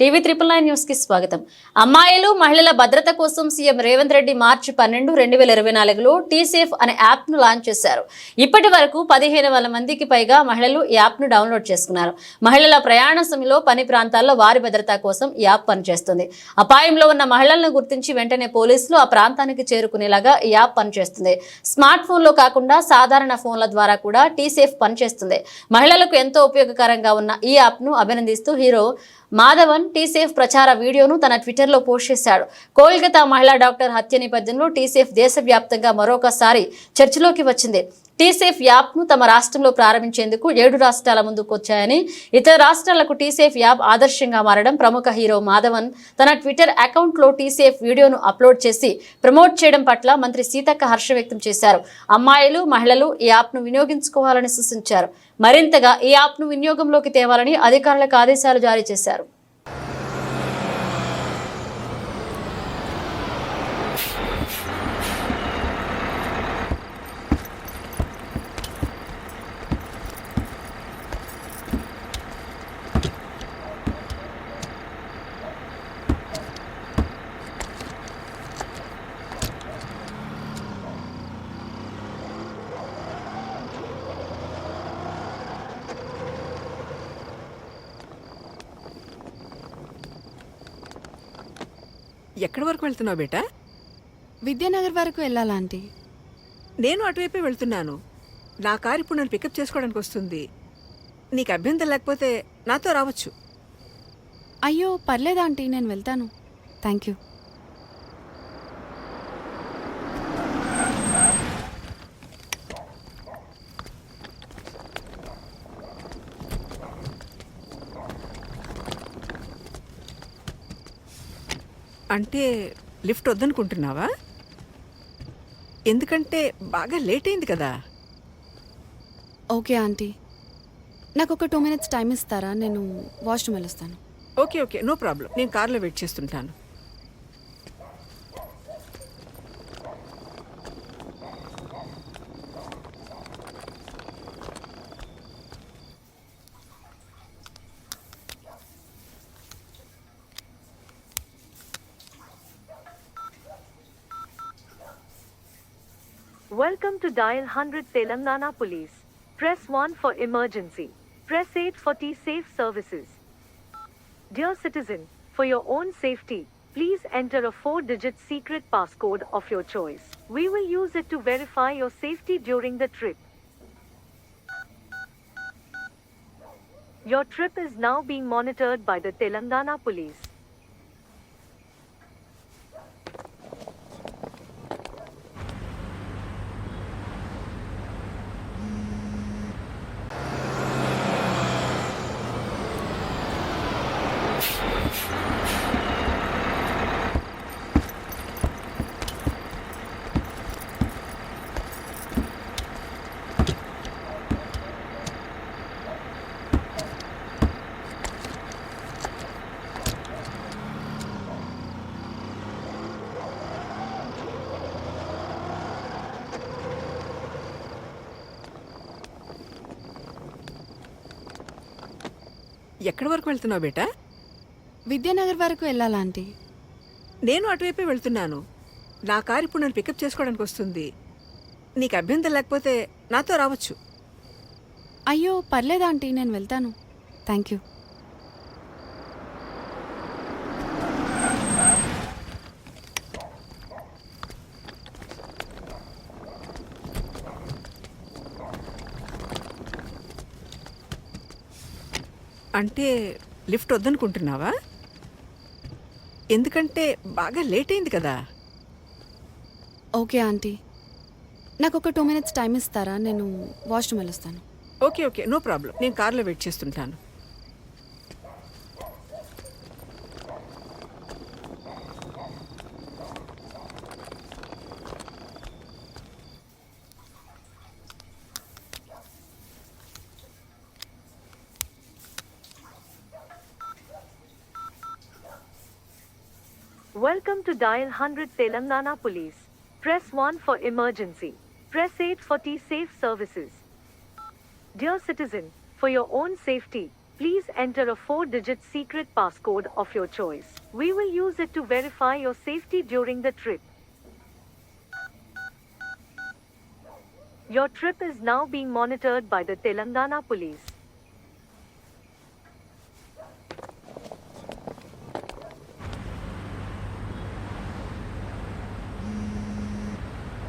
TV triple nine న్యూస్కి స్వాగతం. అమ్మాయిలు మహిళల భద్రత కోసం సీఎం రేవంత్ రెడ్డి మార్చి పన్నెండు రెండు వేల ఇరవై నాలుగులో టీసేఫ్ అనే యాప్ను లాంచ్ చేశారు. ఇప్పటి వరకు పదిహేను వేల మందికి పైగా మహిళలు ఈ యాప్ను డౌన్లోడ్ చేసుకున్నారు. మహిళల ప్రయాణ సమయంలో పని ప్రాంతాల్లో వారి భద్రత కోసం ఈ యాప్ పనిచేస్తుంది. అపాయంలో ఉన్న మహిళలను గుర్తించి వెంటనే పోలీసులు ఆ ప్రాంతానికి చేరుకునేలాగా ఈ యాప్ పనిచేస్తుంది. స్మార్ట్ ఫోన్లో కాకుండా సాధారణ ఫోన్ల ద్వారా కూడా టీసేఫ్ పనిచేస్తుంది. మహిళలకు ఎంతో ఉపయోగకరంగా ఉన్న ఈ యాప్ను అభినందిస్తూ హీరో మాధవన్ టీసేఫ్ ప్రచార వీడియోను తన ట్విట్టర్లో పోస్ట్ చేశాడు. కోల్కతా మహిళా డాక్టర్ హత్య నేపథ్యంలో టీసేఫ్ దేశవ్యాప్తంగా మరొకసారి చర్చలోకి వచ్చింది. టీసేఫ్ యాప్ను తమ రాష్ట్రంలో ప్రారంభించేందుకు ఏడు రాష్ట్రాల ముందుకు వచ్చాయని ఇతర రాష్ట్రాలకు టీసేఫ్ యాప్ ఆదర్శంగా మారడం ప్రముఖ హీరో మాధవన్ తన ట్విట్టర్ అకౌంట్లో టీసేఫ్ వీడియోను అప్లోడ్ చేసి ప్రమోట్ చేయడం పట్ల మంత్రి సీతక్క హర్షం వ్యక్తం చేశారు. అమ్మాయిలు మహిళలు ఈ యాప్ను వినియోగించుకోవాలని సూచించారు. మరింతగా ఈ యాప్ను వినియోగంలోకి తేవాలని అధికారులకు ఆదేశాలు జారీ చేశారు. ఎక్కడి వరకు వెళ్తున్నావు బేటా? విద్యానగర్ వరకు వెళ్ళాలా ఆంటీ? నేను అటువైపే వెళ్తున్నాను. నా కారు ఇప్పుడు నన్ను పికప్ చేసుకోవడానికి వస్తుంది. నీకు అభ్యంతరం లేకపోతే నాతో రావచ్చు. అయ్యో పర్లేదు ఆంటీ? నేను వెళ్తాను. Thank you. అంటే లిఫ్ట్ వద్దనుకుంటున్నావా? ఎందుకంటే బాగా లేట్ అయింది కదా. Okay aunty. నాకు ఒక టూ మినిట్స్ టైం ఇస్తారా? నేను వాష్రూమ్ వెళ్ళొస్తాను. Okay okay. No problem. నేను కార్లో వెయిట్ చేస్తుంటాను. Welcome to Dial 100 Telangana Police. Press 1 for emergency. Press 8 for T-Safe services. Dear citizen, for your own safety, please enter a 4-digit secret passcode of your choice. We will use it to verify your safety during the trip. Your trip is now being monitored by the Telangana Police. ఎక్కడి వరకు వెళ్తున్నావు బేటా? విద్యానగర్ వరకు వెళ్ళాలా aunty? నేను అటువైపే వెళ్తున్నాను. నా car ఇప్పుడు నన్ను పికప్ చేసుకోవడానికి వస్తుంది. నీకు అభ్యంతరం లేకపోతే నాతో రావచ్చు. అయ్యో పర్లేదు ఆంటీ? నేను వెళ్తాను. Thank you. అంటే లిఫ్ట్ వద్దనుకుంటున్నావా? ఎందుకంటే బాగా లేట్ అయింది కదా. Okay aunty. నాకు ఒక టూ మినిట్స్ టైం ఇస్తారా? నేను వాష్రూమ్ వెళ్ళొస్తాను. Okay okay. No problem. నేను కార్లో వెయిట్ చేస్తుంటాను. Welcome to Dial 100 Telangana Police. Press 1 for emergency. Press 8 for T-Safe services. Dear citizen, for your own safety, Please enter a four digit secret passcode of your choice. We will use it to verify your safety during the trip. Your trip is now being monitored by the Telangana police.